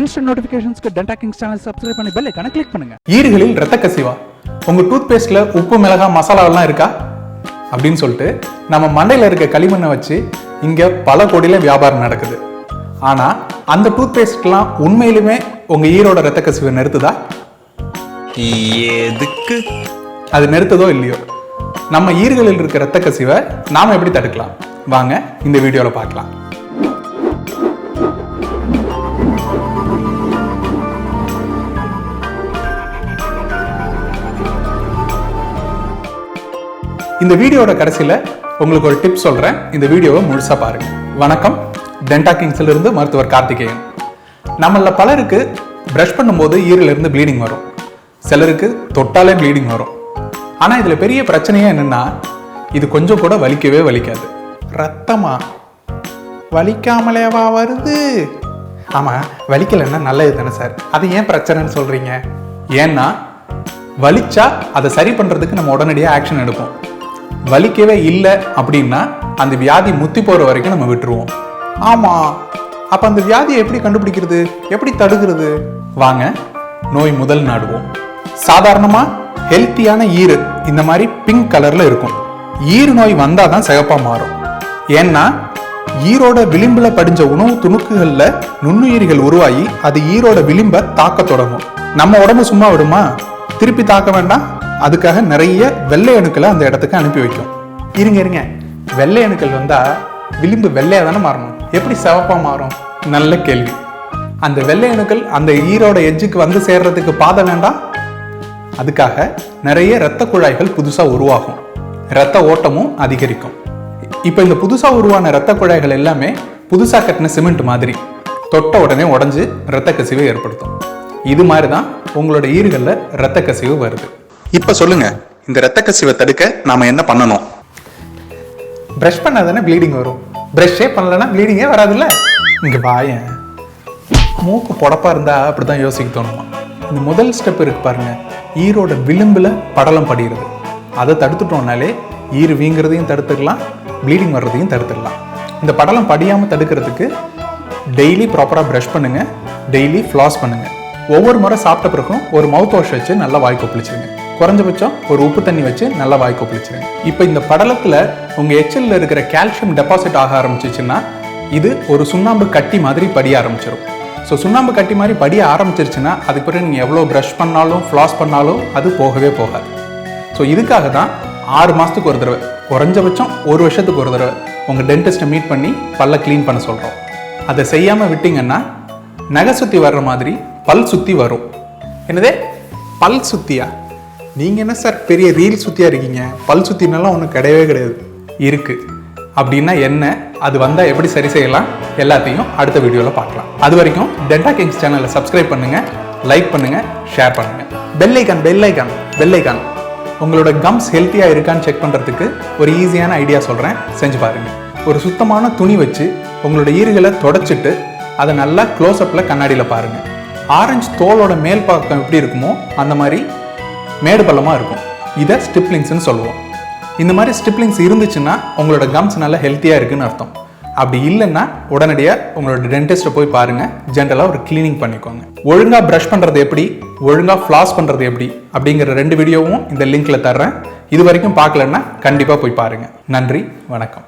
Instant நோட்டிஃபிகேஷன்ஸ்க்கு Denta Kings channel subscribe பண்ணி bell ஐக்கான கிளிக் பண்ணுங்க. ஈறுகளில் ரத்த கசிவா. உங்க டூத் பேஸ்ட்ல உப்பு மிளகா மசாலாவெல்லாம் இருக்கா? அப்படின்னு சொல்லிட்டு நம்ம மண்டையில இருக்க களிமண்ணை வச்சு இங்க பல கோடியில வியாபாரம் நடக்குது. ஆனா அந்த டூத் பேஸ்ட்லாம் உண்மையிலுமே உங்க ஈரோட ரத்த கசிவை நிறுத்துதா? எதுக்கு? அது நிறுத்துதோ இல்லையோ? நம்ம ஈறுகளில் இருக்க ரத்த கசிவை நாம எப்படி தடுக்கலாம்? வாங்க இந்த வீடியோல பார்க்கலாம். இந்த வீடியோட கடைசியில் உங்களுக்கு ஒரு டிப் சொல்கிறேன் இந்த வீடியோவை முழுசாக பாருங்க. வணக்கம். டென்டா கிங்ஸ்ல இருந்து மருத்துவர் கார்த்திகேயன். நம்மள பலருக்கு ப்ரஷ் பண்ணும்போது ஈரிலிருந்து ப்ளீடிங் வரும். சிலருக்கு தொட்டாலே ப்ளீடிங் வரும். ஆனால் இதில் பெரிய பிரச்சனையே என்னன்னா இது கொஞ்சம் கூட வலிக்கவே வலிக்காது. ரத்தமா? வலிக்காமலேவா வருது? ஆமாம் வலிக்கலைன்னா நல்லது தானே சார். அது ஏன் பிரச்சனைன்னு சொல்கிறீங்க ஏன்னா வலிச்சா அதை சரி பண்ணுறதுக்கு நம்ம உடனடியாக ஆக்ஷன் எடுப்போம். வலிக்கவே இல்லை அப்படின்னா அந்த வியாதி முத்தி போகிற வரைக்கும் நம்ம விட்டுருவோம். ஆமாம் அப்போ அந்த வியாதியை எப்படி கண்டுபிடிக்கிறது? எப்படி தடுக்கிறது? வாங்க நோய் முதல் நாடுவோம். சாதாரணமாக ஹெல்த்தியான ஈறு இந்த மாதிரி பிங்க் கலரில் இருக்கும். ஈறு நோய் வந்தால் தான் சிகப்பாக மாறும். ஏன்னா ஈரோட விளிம்புல படிஞ்ச உணவு துணுக்குகளில் நுண்ணுயிரிகள் உருவாகி அது ஈரோட விளிம்பை தாக்க தொடங்கும். நம்ம உடம்பு சும்மா விடுமா? திருப்பி தாக்க வேண்டாம்? அதுக்காக நிறைய வெள்ளை அணுக்களை அந்த இடத்துக்கு அனுப்பி வைக்கும். இருங்க இருங்க. வெள்ளை அணுக்கள் வந்தா விளிம்பு வெள்ளையா தானே மாறணும்? எப்படி சிவப்பா மாறும்? நல்ல கேள்வி. அந்த வெள்ளை அணுக்கள் அந்த ஈரோட எட்ஜுக்கு வந்து சேர்றதுக்கு பாதை வேண்டாம்? அதுக்காக நிறைய இரத்த குழாய்கள் புதுசா உருவாகும். இரத்த ஓட்டமும் அதிகரிக்கும். இப்போ இந்த புதுசா உருவான இரத்த குழாய்கள் எல்லாமே புதுசா கட்டின சிமெண்ட் மாதிரி. தொட்ட உடனே உடைஞ்சு இரத்த கசிவை ஏற்படுத்தும். இது மாதிரி தான் உங்களோட ஈறுகளில் இரத்த கசிவு வருது. இப்போ சொல்லுங்க இந்த இரத்த கசிவை தடுக்க நாம என்ன பண்ணணும்? ப்ரஷ் பண்ணா தானே ப்ளீடிங் வரும் ப்ரஷ்ஷே பண்ணலன்னா ப்ளீடிங்கே வராதுல்ல? இங்க பாயன் மூக்கு பொடப்பா இருந்தா அப்படிதான் யோசிக்க தோணுமா. இந்த முதல் ஸ்டெப் இருக்கு பாருங்க. ஈரோட விளிம்புல படலம் படிகிறது. அதை தடுத்துட்டோம்னாலே ஈர் வீங்கிறதையும் தடுத்துடலாம் ப்ளீடிங் வர்றதையும் தடுத்துடலாம் இந்த படலம் படியாமல் தடுக்கிறதுக்கு டெய்லி ப்ராப்பராக ப்ரஷ் பண்ணுங்க. டெய்லி ஃப்ளாஸ் பண்ணுங்க. ஒவ்வொரு முறை சாப்பிட்ட பிறகும் ஒரு மவுத் வாஷ் வச்சு நல்லா வாய் கொப்பளிச்சிருங்க. குறைஞ்சபட்சம் ஒரு உப்பு தண்ணி வச்சு நல்லா வாய் கொப்பளிச்சிருங்க இப்போ இந்த படலத்தில் உங்கள் எச்சில்ல இருக்கிற கால்சியம் டெபாசிட் ஆக ஆரம்பிச்சிச்சுன்னா இது ஒரு சுண்ணாம்பு கட்டி மாதிரி படிய ஆரம்பிச்சிடும் ஸோ சுண்ணாம்பு கட்டி மாதிரி படிய ஆரம்பிச்சிருச்சுன்னா அதுக்கு பிறகு நீங்கள் எவ்வளோ ப்ரஷ் பண்ணாலும் ஃப்ளாஸ் பண்ணாலும் அது போகவே போகாது. ஸோ இதுக்காக தான் ஆறு மாதத்துக்கு ஒரு தடவை குறைஞ்சபட்சம் ஒரு வருஷத்துக்கு ஒரு தடவை உங்கள் டென்டிஸ்ட்டை மீட் பண்ணி பல்ல க்ளீன் பண்ண சொல்கிறோம் அதை செய்யாமல் விட்டிங்கன்னா நகை சுற்றி வர்ற மாதிரி பல் சுற்றி வரும். என்னதே? பல் சுத்தியா? நீங்கள் என்ன சார் பெரிய ரீல் சுற்றியாக இருக்கீங்க? பல் சுத்தினாலாம் ஒன்றும் கிடையவே கிடையாது. இருக்குது அப்படின்னா என்ன? அது வந்தால் எப்படி சரி செய்யலாம்? எல்லாத்தையும் அடுத்த வீடியோவில் பார்க்கலாம். அது வரைக்கும் டென்டா கிங்ஸ் சேனலை சப்ஸ்கிரைப் பண்ணுங்க லைக் பண்ணுங்கள் ஷேர் பண்ணுங்கள் பெல்லைக்கான் பெல்லைக்கான் பெல்லைக்கான் உங்களோட கம்ஸ் ஹெல்த்தியாக இருக்கான்னு செக் பண்ணுறதுக்கு ஒரு ஈஸியான ஐடியா சொல்கிறேன் செஞ்சு பாருங்கள் ஒரு சுத்தமான துணி வச்சு உங்களோட ஈறுகளை தொடச்சிட்டு அதை நல்லா க்ளோஸ்அப்பில் கண்ணாடியில் பாருங்கள் ஆரஞ்சு தோலோட மேல் பக்கம் எப்படி இருக்குமோ அந்த மாதிரி மேடு பள்ளமாக இருக்கும். இதை ஸ்டிப்லிங்ஸ்னு சொல்லுவோம். இந்த மாதிரி ஸ்டிப்லிங்ஸ் இருந்துச்சுன்னா உங்களோட கம்ஸ் நல்லா ஹெல்த்தியாக இருக்குன்னு அர்த்தம். அப்படி இல்லைன்னா உடனடியாக உங்களோட டென்டிஸ்ட்டை போய் பாருங்கள் ஜென்ரலாக ஒரு கிளீனிங் பண்ணிக்கோங்க. ஒழுங்காக ப்ரஷ் பண்ணுறது எப்படி? ஒழுங்காக ஃப்ளாஸ் பண்ணுறது எப்படி? அப்படிங்கிற ரெண்டு வீடியோவும் இந்த லிங்க்கில் தர்றேன். இது வரைக்கும் பார்க்கலன்னா கண்டிப்பாக போய் பாருங்கள் நன்றி வணக்கம்.